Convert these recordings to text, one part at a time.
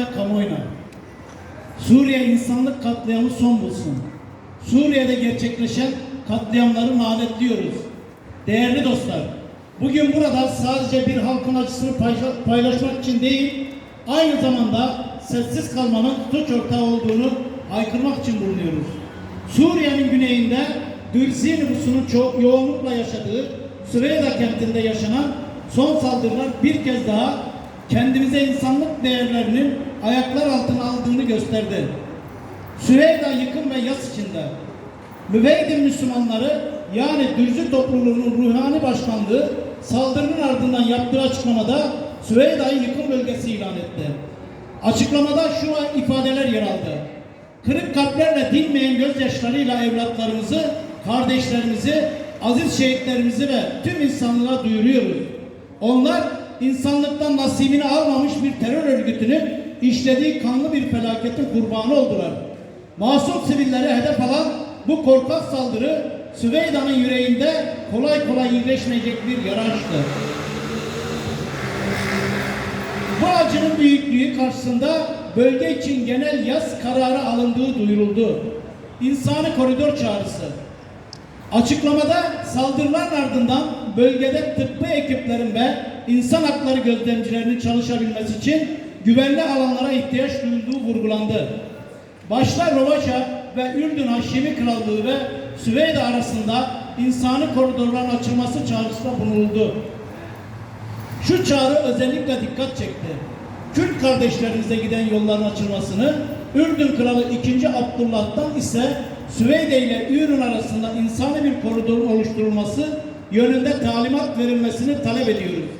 ve kamuoyuna. Suriye insanlık katliamı son bulsun. Suriye'de gerçekleşen katliamları lanetliyoruz. Değerli dostlar, bugün burada sadece bir halkın acısını payla- paylaşmak için değil, aynı zamanda sessiz kalmanın suç ortağı olduğunu haykırmak için bulunuyoruz. Suriye'nin güneyinde Dürzi nüfusunun çok yoğunlukla yaşadığı Süveyda kentinde yaşanan son saldırılar bir kez daha kendimize insanlık değerlerinin ayaklar altına aldığını gösterdi. Süveyda yıkım ve yas içinde. Müveydin Müslümanları yani Dürzü topluluğunun ruhani başkanlığı saldırının ardından yaptığı açıklamada Süveyda'yı yıkım bölgesi ilan etti. Açıklamada şu ifadeler yer aldı. Kırık kalplerle dinmeyen gözyaşlarıyla evlatlarımızı, kardeşlerimizi, aziz şehitlerimizi ve tüm insanlığa duyuruyoruz. Onlar insanlıktan nasibini almamış bir terör örgütünün işlediği kanlı bir felaketin kurbanı oldular. Masum sivillere hedef alan bu korkak saldırı Süveyda'nın yüreğinde kolay kolay iyileşmeyecek bir yara açtı. Bu acının büyüklüğü karşısında bölge için genel yaz kararı alındığı duyuruldu. İnsani koridor çağrısı. Açıklamada saldırıların ardından bölgede tıbbi ekiplerin ve insan hakları gözlemcilerinin çalışabilmesi için güvenli alanlara ihtiyaç duyulduğu vurgulandı. Başta Rovaşa ve Ürdün Haşimi Krallığı ve Süveyde arasında insani koridorların açılması çağrısında bulunuldu. Şu çağrı özellikle dikkat çekti. Kürt kardeşlerimize giden yolların açılmasını, Ürdün Kralı 2. Abdullah'tan ise Süveyde ile Ürün arasında insani bir koridorun oluşturulması yönünde talimat verilmesini talep ediyoruz.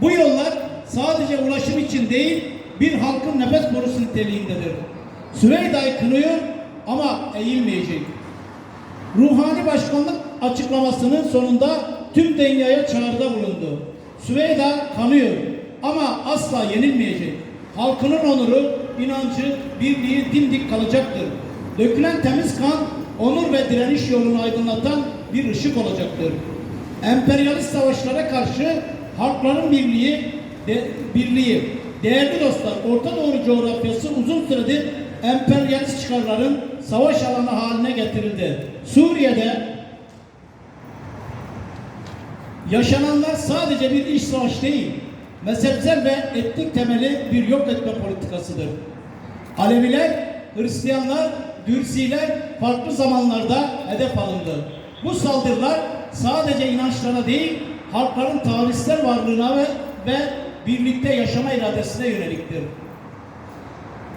Bu yollar sadece ulaşım için değil, bir halkın nefes borusu niteliğindedir. Süveyda'yı kınıyor ama eğilmeyecek. Ruhani başkanlık açıklamasının sonunda tüm dünyaya çağrıda bulundu. Süveyda kanıyor ama asla yenilmeyecek. Halkının onuru, inancı, birliği dimdik kalacaktır. Dökülen temiz kan, onur ve direniş yolunu aydınlatan bir ışık olacaktır. Emperyalist savaşlara karşı halkların birliği, de, birliği. Değerli dostlar, Orta Doğu coğrafyası uzun süredir emperyalist çıkarların savaş alanı haline getirildi. Suriye'de yaşananlar sadece bir iş savaş değil, mezhepsel ve etnik temeli bir yok etme politikasıdır. Aleviler, Hristiyanlar, Dürziler farklı zamanlarda hedef alındı. Bu saldırılar sadece inançlara değil, halkların tarihsel varlığına ve, ve birlikte yaşama iradesine yöneliktir.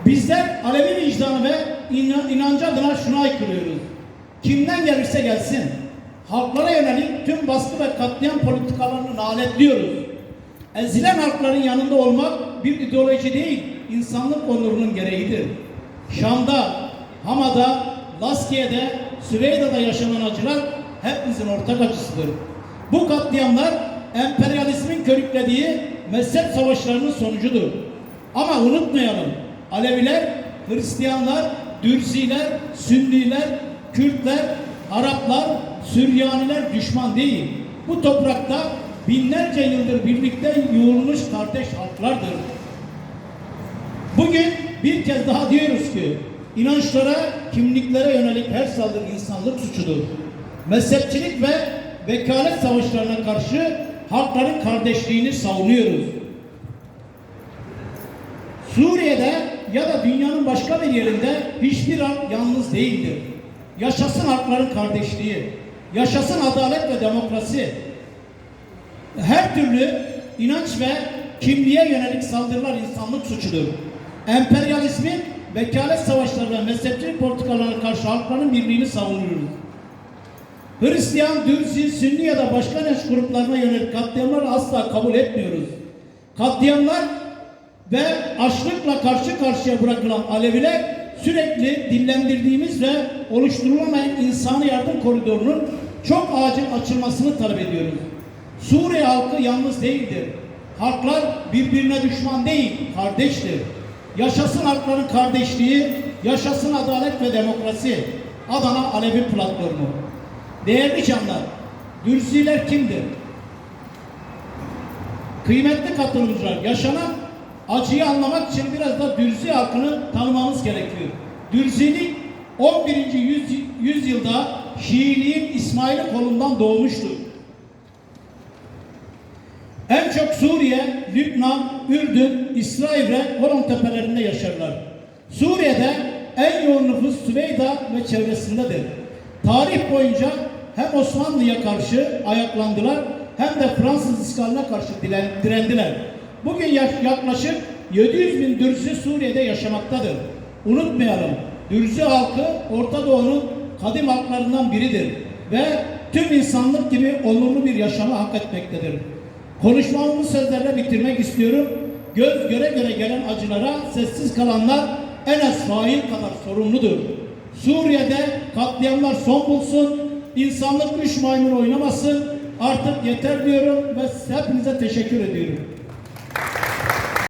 Bizler Alevi vicdanı ve inan- inancı adına şunu aykırıyoruz. Kimden gelirse gelsin, halklara yönelik tüm baskı ve katliam politikalarını lanetliyoruz. Ezilen halkların yanında olmak bir ideoloji değil, insanlık onurunun gereğidir. Şam'da, Hama'da, Laskiye'de, Süveyda'da yaşanan acılar hepimizin ortak acısıdır. Bu katliamlar emperyalizmin körüklediği mezhep savaşlarının sonucudur. Ama unutmayalım, Aleviler, Hristiyanlar, Dürziler, Sünniler, Kürtler, Araplar, Süryaniler düşman değil. Bu toprakta binlerce yıldır birlikte yoğrulmuş kardeş halklardır. Bugün bir kez daha diyoruz ki inançlara, kimliklere yönelik her saldırı insanlık suçudur. Mezhepçilik ve vekalet savaşlarına karşı halkların kardeşliğini savunuyoruz. Suriye'de ya da dünyanın başka bir yerinde hiçbir halk yalnız değildir. Yaşasın halkların kardeşliği, yaşasın adalet ve demokrasi. Her türlü inanç ve kimliğe yönelik saldırılar insanlık suçudur. Emperyalizmin vekalet savaşları ve mezhepçilik politikalarına karşı halkların birliğini savunuyoruz. Hristiyan, Dürzi, Sünni ya da başka inanç gruplarına yönelik katliamları asla kabul etmiyoruz. Katliamlar ve açlıkla karşı karşıya bırakılan Aleviler sürekli dillendirdiğimiz ve oluşturulamayan insani yardım koridorunun çok acil açılmasını talep ediyoruz. Suriye halkı yalnız değildir. Halklar birbirine düşman değil, kardeştir. Yaşasın halkların kardeşliği, yaşasın adalet ve demokrasi. Adana Alevi Platformu. Değerli canlar, Dürziler kimdir? Kıymetli katılımcılar, yaşanan acıyı anlamak için biraz da Dürzi gerekiyor. Dürzilik 11. yüzy- yüzyılda Şiiliğin İsmail'i kolundan doğmuştur. En çok Suriye, Lübnan, Ürdün, İsrail ve Golan tepelerinde yaşarlar. Suriye'de en yoğun nüfus Süveyda ve çevresindedir. Tarih boyunca hem Osmanlı'ya karşı ayaklandılar hem de Fransız iskaline karşı direndiler. Bugün yak- yaklaşık 700 bin Dürzi Suriye'de yaşamaktadır. Unutmayalım, Dürzi halkı Orta Doğu'nun kadim halklarından biridir ve tüm insanlık gibi onurlu bir yaşamı hak etmektedir. Konuşmamı bu sözlerle bitirmek istiyorum. Göz göre göre gelen acılara sessiz kalanlar en az fail kadar sorumludur. Suriye'de katliamlar son bulsun, insanlık üç maymun oynamasın. Artık yeter diyorum ve hepinize teşekkür ediyorum.